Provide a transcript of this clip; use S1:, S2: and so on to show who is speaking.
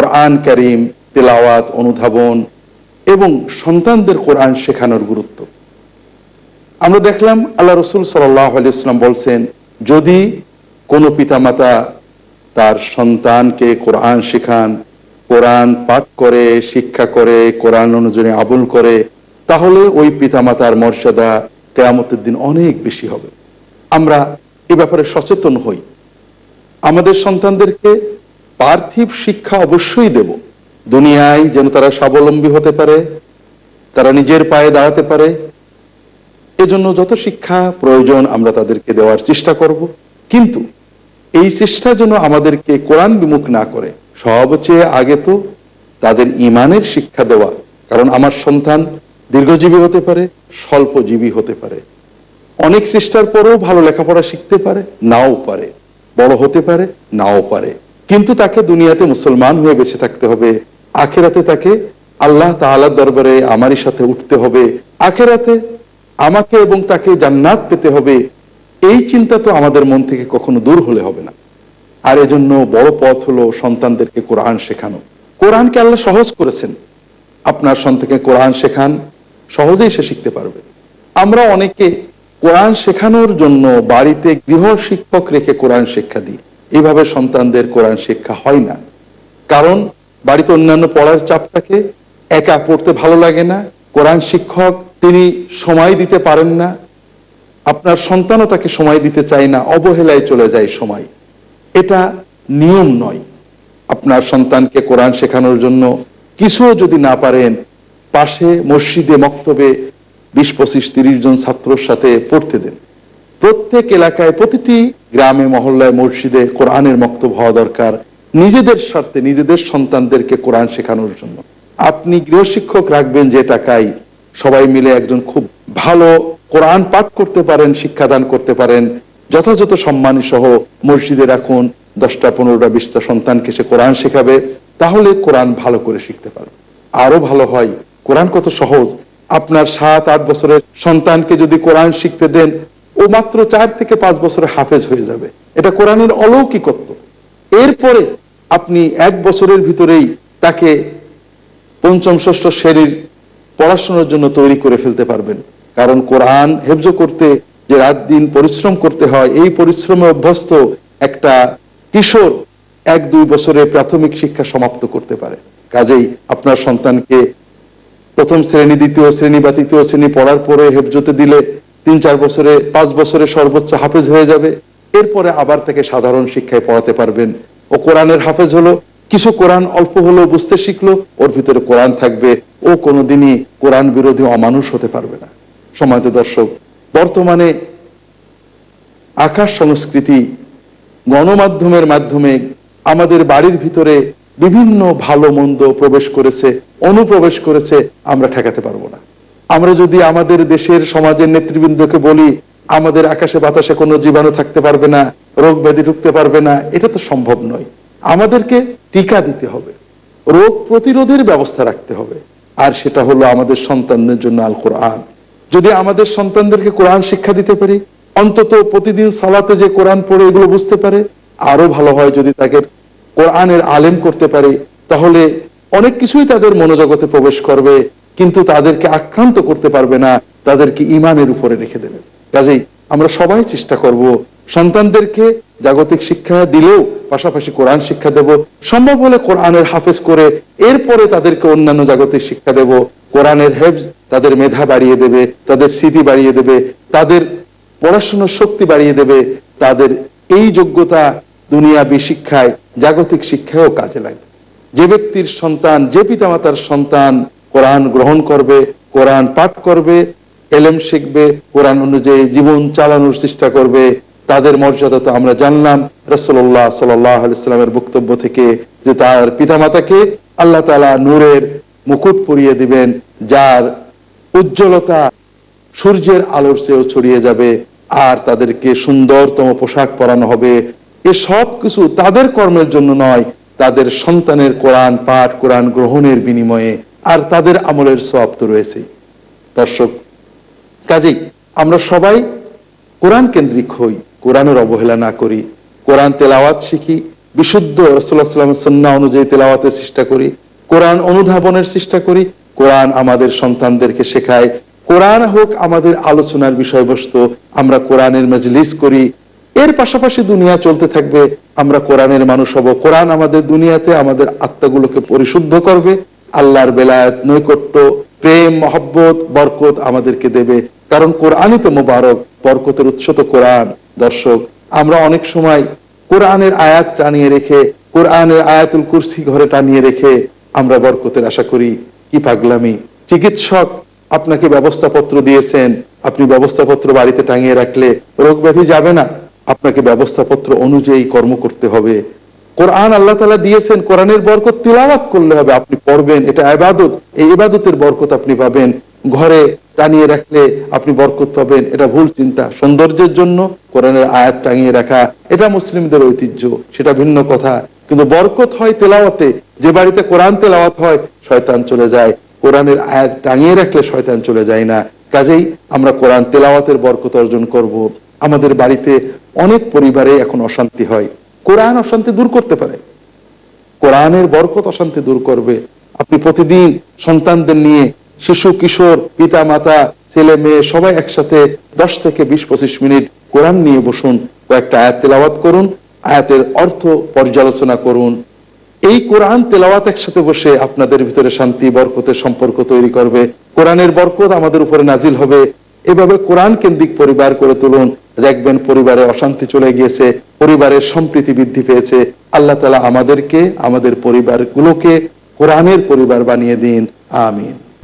S1: কোরআন করিম, তেলাওয়াত, অনুধাবন এবং সন্তানদের কোরআন শেখানোর গুরুত্ব। আমরা দেখলাম আল্লাহ রসুল আলিয়াল্লাম বলছেন, যদি কোনো পিতামাতা তার সন্তানকে কোরআন শেখান, কোরআন পাঠ করে, শিক্ষা করে, কোরআন অনুযায়ী আবুল করে, তাহলে ওই পিতামাতার মর্যাদা কেয়ামতের দিন অনেক বেশি হবে। আমরা এ ব্যাপারে সচেতন হই। আমাদের সন্তানদেরকে পার্থিব শিক্ষা অবশ্যই দেব। দুনিয়ায় যেন তারা স্বাবলম্বী হতে পারে, তারা নিজের পায়ে দাঁড়াতে পারে। এজন্য যত শিক্ষা প্রয়োজন আমরা তাদেরকে দেওয়ার চেষ্টা করব। কিন্তু এই চেষ্টা যেন আমাদেরকে কোরআন বিমুখ না করে, সবচেয়ে আগে তো তাদের ইমানের শিক্ষা দেওয়া। কারণ আমার সন্তান দীর্ঘজীবী হতে পারে, স্বল্পজীবী হতে পারে। অনেক চেষ্টার পরেও ভালো লেখাপড়া শিখতে পারে, নাও পারে। বড় হতে পারে, নাও পারে। কিন্তু তাকে দুনিয়াতে মুসলমান হয়ে বেঁচে থাকতে হবে। আখেরাতে তাকে আল্লাহ তাআলার দরবারে আমারই সাথে উঠতে হবে। আখেরাতে আমাকে এবং তাকে জান্নাত পেতে হবে। এই চিন্তা তো আমাদের মন থেকে কখনো দূর হলে হবে না। আর এজন্য বড় পথ হলো সন্তানদেরকে কোরআন শেখানো। কোরআনকে আল্লাহ সহজ করেছেন। আপনার সন্তানকে কোরআন শেখান, সহজেই সে শিখতে পারবে। আমরা অনেকে কোরআন শেখানোর জন্য বাড়িতে গৃহ শিক্ষক রেখে কোরআন শিক্ষা দিই। এইভাবে সন্তানদের কোরআন শিক্ষা হয় না। কারণ বাড়িতে অন্যান্য পড়ার চাপ থাকে, একা পড়তে ভালো লাগে না, কোরআন শিক্ষক তিনি সময় দিতে পারেন না, আপনার সন্তানও তাকে সময় দিতে চায় না, অবহেলায় চলে যায় সময়। এটা নিয়ম নয়। আপনার সন্তানকে কোরআন শেখানোর জন্য কিছুও যদি না পারেন, পাশে মসজিদে, মক্তবে বিশ পঁচিশ তিরিশ জন ছাত্রর সাথে পড়তে দেন। প্রত্যেক এলাকায় প্রতিটি গ্রামে, মহল্লায়, মসজিদে কোরআনের মক্তব হওয়া দরকার। নিজেদের স্বার্থে, নিজেদের সন্তানদেরকে কোরআন শেখানোর জন্য। আপনি গৃহশিক্ষক রাখবেন যে টাকায়, সবাই মিলে একজন খুব ভালো কোরআন পাঠ করতে পারেন, শিক্ষাদান করতে পারেন। যথাযথ সম্মানী সহ মসজিদে রাখুন, দশটা, পনেরোটা, বিশটা সন্তানকে সে কোরআন শেখাবে, তাহলে কোরআন ভালো করে শিখতে পারবে। আরও ভালো হয়, কোরআন কত সহজ। আপনার সাত, আট বছরের সন্তানকে যদি কোরআন শিখতে দেন ও মাত্র চার থেকে পাঁচ বছরে হাফেজ হয়ে যাবে। এটা কোরআনের অলৌকিকত্ব। এরপরে আপনি এক বছরের ভিতরেই তাকে পঞ্চম, ষষ্ঠ শ্রেণির পড়াশোনার জন্য তৈরি করে ফেলতে পারবেন। কারণ কোরআন হেফজ করতে যে রাত দিন পরিশ্রম করতে হয়, এই পরিশ্রমে অভ্যস্ত একটা কিশোর এক দুই বছরে প্রাথমিক শিক্ষা সমাপ্ত করতে পারে। কাজেই আপনার সন্তানকে প্রথম শ্রেণি, দ্বিতীয় শ্রেণি বা তৃতীয় শ্রেণি পড়ার পরে হেফজতে দিলে তিন চার বছরে, পাঁচ বছরে সর্বোচ্চ হাফেজ হয়ে যাবে। এরপরে আবার থেকে সাধারণ শিক্ষায় পড়াতে পারবেন। ও কোরআনের হাফেজ হলো, কিছু কোরআন অল্প হলো বুঝতে শিখলো, ওর ভিতরে কোরআন থাকবে। ও কোনোদিনই কোরআন বিরোধী অমানুষ হতে পারবে না। সময়ত দর্শক, বর্তমানে আকাশ সংস্কৃতি গণমাধ্যমের মাধ্যমে আমাদের বাড়ির ভিতরে বিভিন্ন ভালো মন্দ প্রবেশ করেছে, অনুপ্রবেশ করেছে, আমরা ঠেকাতে পারব না। আমরা যদি আমাদের দেশের সমাজের নেতৃবৃন্দকে বলি, আমাদের আকাশে বাতাসে কোনো জীবাণু থাকতে পারবে না, রোগ ব্যাধি ঢুকতে পারবে না, এটা তো সম্ভব নয়। আমাদেরকে টিকা দিতে হবে, রোগ প্রতিরোধের ব্যবস্থা রাখতে হবে, আর সেটা হলো আমাদের সন্তানদের জন্য আল কোরআন যদি আমাদের সন্তানদেরকে কোরআন শিক্ষা দিতে পারি, অন্তত প্রতিদিন সালাতে যে কোরআন পড়ে এগুলো বুঝতে পারে আরও ভালো হয় যদি তাকে কোরআনের আলেম করতে পারে, তাহলে অনেক কিছুই তাদের মনোজগতে প্রবেশ করবে কিন্তু তাদেরকে আক্রান্ত করতে পারবে না, তাদেরকে ইমানের উপরে রেখে দেবে। কাজেই আমরা সবাই চেষ্টা করব সন্তানদেরকে জাগতিক শিক্ষা দিলেও পাশাপাশি কোরআন শিক্ষা দেব। সম্ভব হলে কোরআনের হাফেজ করে এরপরে তাদেরকে অন্যান্য জাগতিক শিক্ষা দেব। কোরআনের হেফজ তাদের মেধা বাড়িয়ে দেবে, তাদের স্মৃতি বাড়িয়ে দেবে, তাদের পড়াশোনার শক্তি বাড়িয়ে দেবে, তাদের এই যোগ্যতা দুনিয়াবি শিক্ষায়, জাগতিক শিক্ষায়ও কাজে লাগবে। যে ব্যক্তির সন্তান, যে পিতামাতার সন্তান কোরআন গ্রহণ করবে, কোরআন পাঠ করবে, এলেম শিখবে, কোরআন অনুযায়ী জীবন চালানোর চেষ্টা করবে। তাদের মর্যাদা তো আমরা জানলাম। রসল্লাহ সাল্লামের বক্তব্য থেকে যে তার পিতামাতাকে আল্লাহ তালা নূরের মুকুট পরিয়ে দিবেন, যার উজ্জ্বলতা সূর্যের আলোর চেয়েও ছড়িয়ে যাবে আর তাদেরকে সুন্দরতম পোশাক পরানো হবে। এ সব কিছু তাদের কর্মের জন্য নয়, তাদের সন্তানের কোরআন পাঠ, কোরআন গ্রহণের বিনিময়ে। আর তাদের আমলের সব তো রয়েছে দর্শক, কাজেই আমরা সবাই কোরআন কেন্দ্রিক হই, কোরআনের অবহেলা না করি, কোরআন তেলাওয়াত শিখি, বিশুদ্ধ রসুল্লাহ সন্না অনুযায়ী তেলাওয়াতের চেষ্টা করি, কোরআন অনুধাবনের চেষ্টা করি, কোরআন আমাদের সন্তানদেরকে শেখায়, কোরআন হোক আমাদের আলোচনার বিষয়বস্তু, আমরা কোরআনের মজলিস করি, এর পাশাপাশি দুনিয়া চলতে থাকবে, আমরা কোরআনের মানুষ হব, কোরআন আমাদের দুনিয়াতে আমাদের আত্মাগুলোকে পরিশুদ্ধ করবে আল্লাহর বেলায়েত, নৈকট্য, প্রেম, মহব্বত, বরকত আমাদেরকে দেবে। কারণ কোরআনই তো মোবারক, বরকতের উৎস তো কোরআন। দর্শক, আমরা অনেক সময় কোরআনের আয়াত টানিয়ে রেখে, কোরআনের আয়াতুল কুরসি ঘরে টানিয়ে রেখে আমরা বরকতের আশা করি, কি পাগলামি। চিকিৎসক আপনাকে ব্যবস্থাপত্র দিয়েছেন, আপনি ব্যবস্থাপত্র বাড়িতে টাঙিয়ে রাখলে রোগ ব্যাধি যাবে না। আপনাকে ব্যবস্থাপত্র অনুযায়ী কর্ম করতে হবে। কোরআন আল্লাহ তালা দিয়েছেন, কোরআনের বরকত তিলাওয়াত করলে হবে, আপনি পড়বেন, এটা আবাদত এই ইবাদতের বরকত আপনি পাবেন। ঘরে টানিয়ে রাখলে আপনি বরকত পাবেন, এটা ভুল চিন্তা। সৌন্দর্যের জন্য কোরআনের আয়াত টাঙিয়ে রাখা, এটা মুসলিমদের ঐতিহ্য, সেটা ভিন্ন কথা। কিন্তু বরকত হয় তেলাওয়াতে, যে বাড়িতে কোরআন তেলাওয়াত হয়, শয়তান চলে যায়। কোরআনের আয়াত টাঙিয়ে রাখলে শয়তান চলে যায় না। কাজেই আমরা কোরআন তেলাওয়াতের বরকত অর্জন করব। আমাদের বাড়িতে অনেক পরিবারে এখন অশান্তি হয়। কোরআন অশান্তি দূর করতে পারে। কোরআনের বরকত অশান্তি দূর করবে। আপনি প্রতিদিন সন্তানদের নিয়ে শিশু, কিশোর পিতা মাতা ছেলে, মেয়ে সবাই একসাথে দশ থেকে বিশ, পঁচিশ মিনিট কোরআন নিয়ে বসুন, কয়েকটা আয়াত তেলাওয়াত করুন, আয়াতের অর্থ পর্যালোচনা করুন। এই কোরআন তেলাওয়াত একসাথে বসে আপনাদের ভিতরে শান্তি, বরকতের সম্পর্ক তৈরি করবে। কোরআনের বরকত আমাদের উপরে নাজিল হবে। এভাবে কোরআন কেন্দ্রিক পরিবার করে তুলুন। দেখবেন পরিবারে অশান্তি চলে গিয়েছে, পরিবারের সম্প্রীতি বৃদ্ধি পেয়েছে। আল্লাহ তালা আমাদেরকে, আমাদের পরিবারগুলোকে কোরআনের পরিবার বানিয়ে দিন। আমিন।